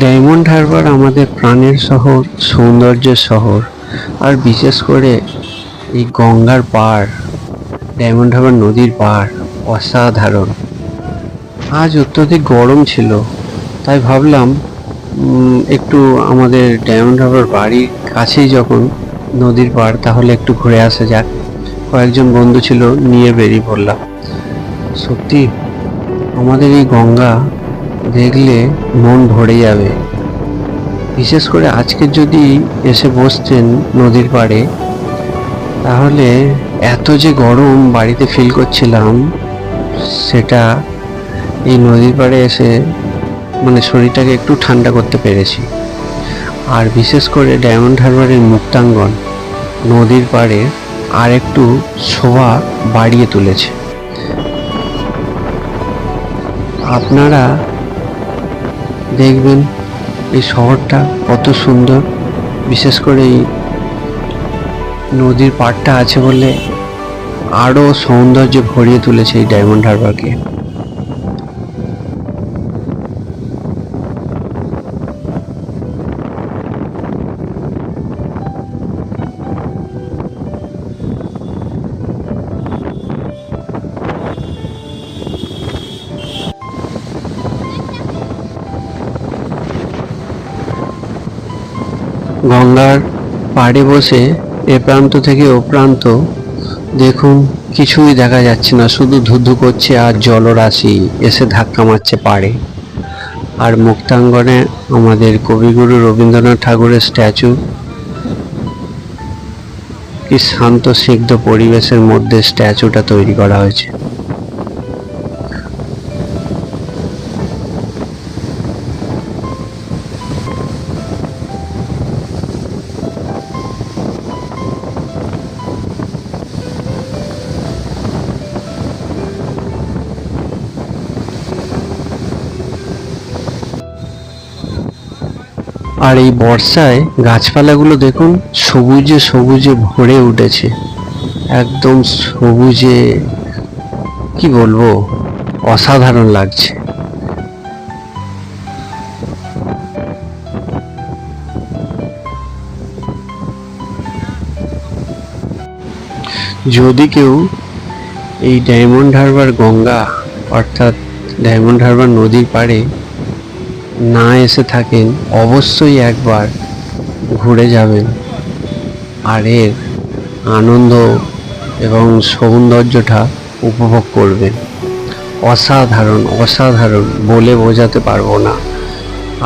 Diamond Harbour আমাদের প্রাণের শহর, সৌন্দর্যের শহর। আর বিশেষ করে এই গঙ্গার পাড় ডায়মন্ড হারবার নদীর পাড় অসাধারণ। আজ অত্যধিক গরম ছিল, তাই ভাবলাম একটু আমাদের ডায়মন্ড হারবার বাড়ির কাছেই যখন নদীর পাড় তাহলে একটু ঘুরে আসা যাক। কয়েকজন বন্ধু ছিল, নিয়ে বেরিয়ে পড়লাম। সত্যি, আমাদের এই গঙ্গা দেখলে মন ভরে যাবে। বিশেষ করে আজকে যদি এসে বসতেন নদীর পাড়ে, তাহলে এত যে গরম বাড়িতে ফিল করছিলাম, সেটা এই নদীর পাড়ে এসে মানে শরীরটাকে একটু ঠান্ডা করতে পেরেছি। আর বিশেষ করে ডায়মন্ড হারবারের মুক্তাঙ্গন নদীর পাড়ে আর একটু শোভা বাড়িয়ে তুলেছে। আপনারা দেখবেন এই শহরটা কত সুন্দর। বিশেষ করে এই নদীর পাড়টা আছে বলে আরও সৌন্দর্য ভরিয়ে তুলেছে এই ডায়মন্ড হারবারকে। গঙ্গার পাড়ে বসে এ প্রান্ত থেকে ও প্রান্ত, দেখুন কিছুই দেখা যাচ্ছে না, শুধু ধুধু করছে আর জলরাশি এসে ধাক্কা মারছে পাড়ে। আর মুক্তাঙ্গনে আমাদের কবিগুরু রবীন্দ্রনাথ ঠাকুরের স্ট্যাচু, কি শান্ত সিদ্ধ পরিবেশের মধ্যে স্ট্যাচুটা তৈরি করা হয়েছে। আর এই বর্ষায় গাছপালাগুলো দেখুন সবুজে সবুজে ভরে উঠেছে। একদম সবুজে কি বলব, অসাধারণ লাগছে। যদি কেউ এই ডায়মন্ড হারবার গঙ্গা অর্থাৎ ডায়মন্ড হারবার নদীর পাড়ে না এসে থাকেন, অবশ্যই একবার ঘুরে যাবেন। আর এর আনন্দ এবং সৌন্দর্যটা উপভোগ করবেন। অসাধারণ অসাধারণ বলে বোঝাতে পারব না।